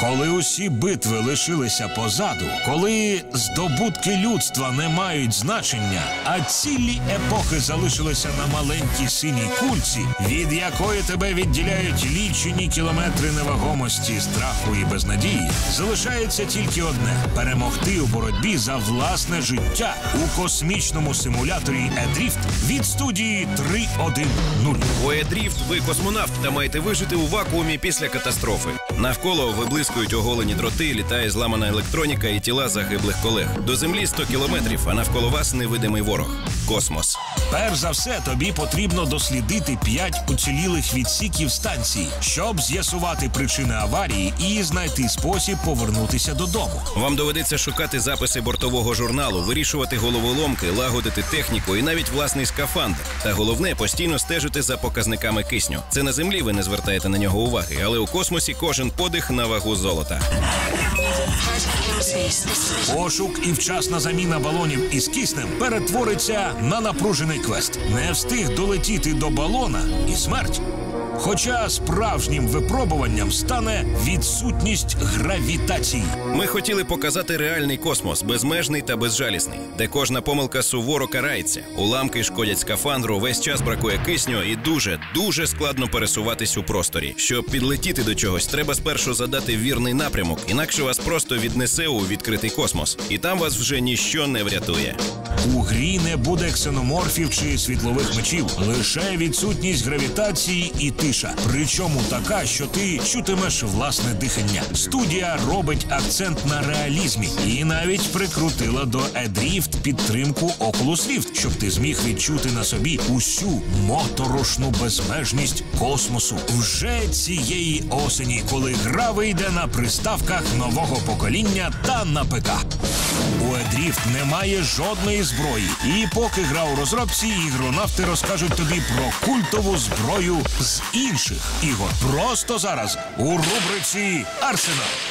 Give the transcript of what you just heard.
Коли усі битви лишилися позаду, коли здобутки людства не мають значення, а цілі епохи залишилися на маленькій синій кульці, від якої тебе відділяють лічені кілометри невагомості, страху і безнадії, залишається тільки одне перемогти у боротьбі за власне життя у космічному симуляторі Едріфт від студії 3.1.0. У Едріфт ви космонавт та маєте вижити у вакуумі після катастрофи. Навколо виблискують оголені дроти, літає зламана електроніка і тіла загиблих колег. До землі 100 кілометрів, а навколо вас невидимий ворог. Космос. Перш за все, тобі потрібно дослідити п'ять уцілілих відсіків станції, щоб з'ясувати причини аварії і знайти спосіб повернутися додому. Вам доведеться шукати записи бортового журналу, вирішувати головоломки, лагодити техніку і навіть власний скафандр. Та головне постійно стежити за показниками кисню. Це на землі ви не звертаєте на нього уваги, але у космосі кожен подих на вагу золота. Пошук і вчасна заміна балонів із киснем перетвориться на напружений квест. Не встиг долетіти до балона і смерть. Хоча справжнім випробуванням стане відсутність гравітації. Ми хотіли показати реальний космос, безмежний та безжалісний, де кожна помилка суворо карається. Уламки шкодять скафандру, весь час бракує кисню і дуже, дуже складно пересуватись у просторі. Щоб підлетіти до чогось, треба спершу задати вірний напрямок, інакше вас просто віднесе у відкритий космос, і там вас вже ніщо не врятує. У грі не буде ксеноморфів чи світлових мечів, лише відсутність гравітації і тиша. Причому така, що ти чутимеш власне дихання. Студія робить акцент на реалізмі і навіть прикрутила до Едріфт підтримку Oculus Rift, щоб ти зміг відчути на собі усю моторошну безмежність космосу вже цієї осені, коли гра вийде на приставках нового покоління та на ПК. У Едріфт немає жодної зброї. І поки гра у розробці, ігронавти розкажуть тобі про культову зброю з інших ігор. Просто зараз у рубриці Арсенал.